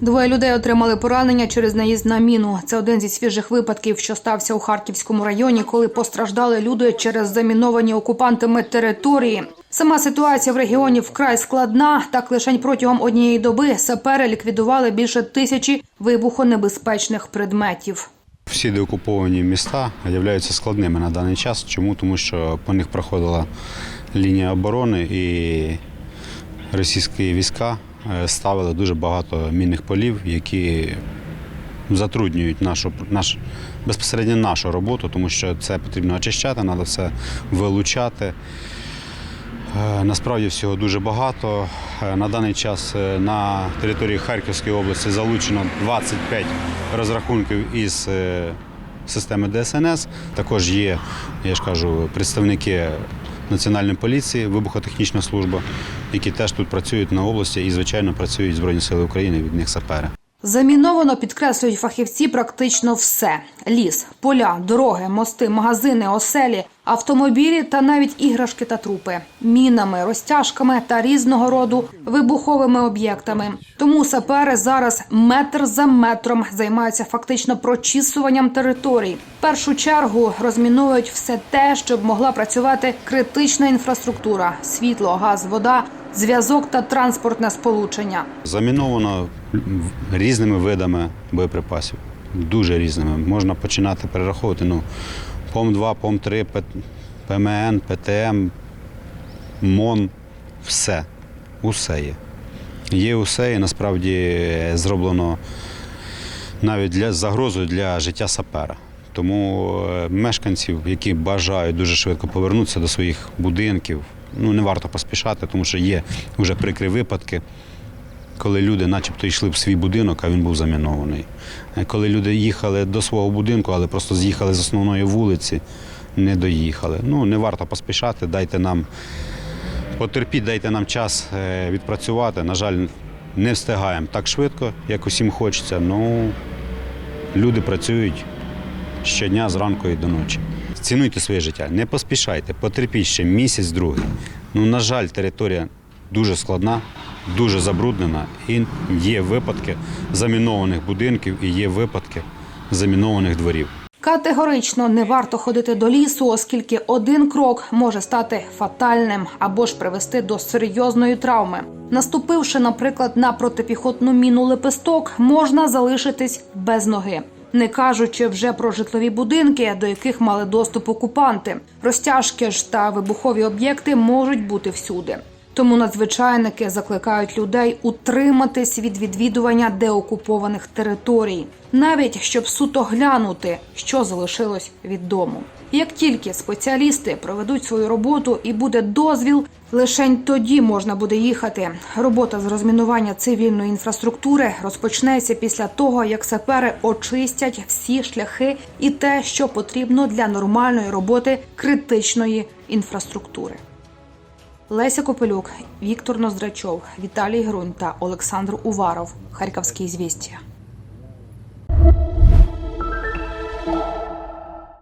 Двоє людей отримали поранення через наїзд на міну. Це один зі свіжих випадків, що стався у Харківському районі, коли постраждали люди через заміновані окупантами території. Сама ситуація в регіоні вкрай складна. Так лише протягом однієї доби сапери ліквідували більше тисячі вибухонебезпечних предметів. Всі деокуповані міста являються складними на даний час. Чому? Тому що по них проходила лінія оборони і російські війська ставили дуже багато мінних полів, які затруднюють нашу, наш, безпосередньо нашу роботу, тому що це потрібно очищати, треба все вилучати. Е, Насправді всього дуже багато. Е, На даний час е, на території Харківської області залучено 25 розрахунків із е, системи ДСНС. Також є, я ж кажу, представники Національної поліції, вибухотехнічна служба, які теж тут працюють на області і, звичайно, працюють Збройні Сили України від них сапери. Заміновано підкреслюють фахівці практично все: ліс, поля, дороги, мости, магазини, оселі, автомобілі та навіть іграшки та трупи, мінами, розтяжками та різного роду вибуховими об'єктами. Тому сапери зараз метр за метром займаються фактично прочісуванням територій. В першу чергу розміновують все те, щоб могла працювати критична інфраструктура: світло, газ, вода, зв'язок та транспортне сполучення. Заміновано різними видами боєприпасів, дуже різними. Можна починати перераховувати. Ну, ПОМ-2, ПОМ-3, П- ПМН, ПТМ, МОН, все. Усе є. Є усе, і насправді зроблено навіть для загрозою для життя сапера. Тому е, мешканців, які бажають дуже швидко повернутися до своїх будинків, ну не варто поспішати, тому що є вже прикрі випадки, коли люди, начебто, йшли в свій будинок, а він був замінований. Е, Коли люди їхали до свого будинку, але просто з'їхали з основної вулиці, не доїхали. Ну, не варто поспішати, дайте нам потерпіть, дайте нам час е, відпрацювати. На жаль, не встигаємо так швидко, як усім хочеться. Ну, люди працюють щодня зранку і до ночі. Цінуйте своє життя, не поспішайте, потерпіть ще місяць, другий. Ну, на жаль, територія дуже складна, дуже забруднена, і є випадки замінованих будинків і є випадки замінованих дворів. Категорично не варто ходити до лісу, оскільки один крок може стати фатальним або ж привести до серйозної травми. Наступивши, наприклад, на протипіхотну міну лепесток, можна залишитись без ноги. Не кажучи вже про житлові будинки, до яких мали доступ окупанти. Розтяжки ж та вибухові об'єкти можуть бути всюди. Тому надзвичайники закликають людей утриматись від відвідування деокупованих територій, навіть щоб суто глянути, що залишилось від дому. Як тільки спеціалісти проведуть свою роботу і буде дозвіл, лишень тоді можна буде їхати. Робота з розмінування цивільної інфраструктури розпочнеться після того, як сапери очистять всі шляхи і те, що потрібно для нормальної роботи критичної інфраструктури. Леся Копелюк, Віктор Ноздрачов, Віталій Грунь та Олександр Уваров. Харківські звістя.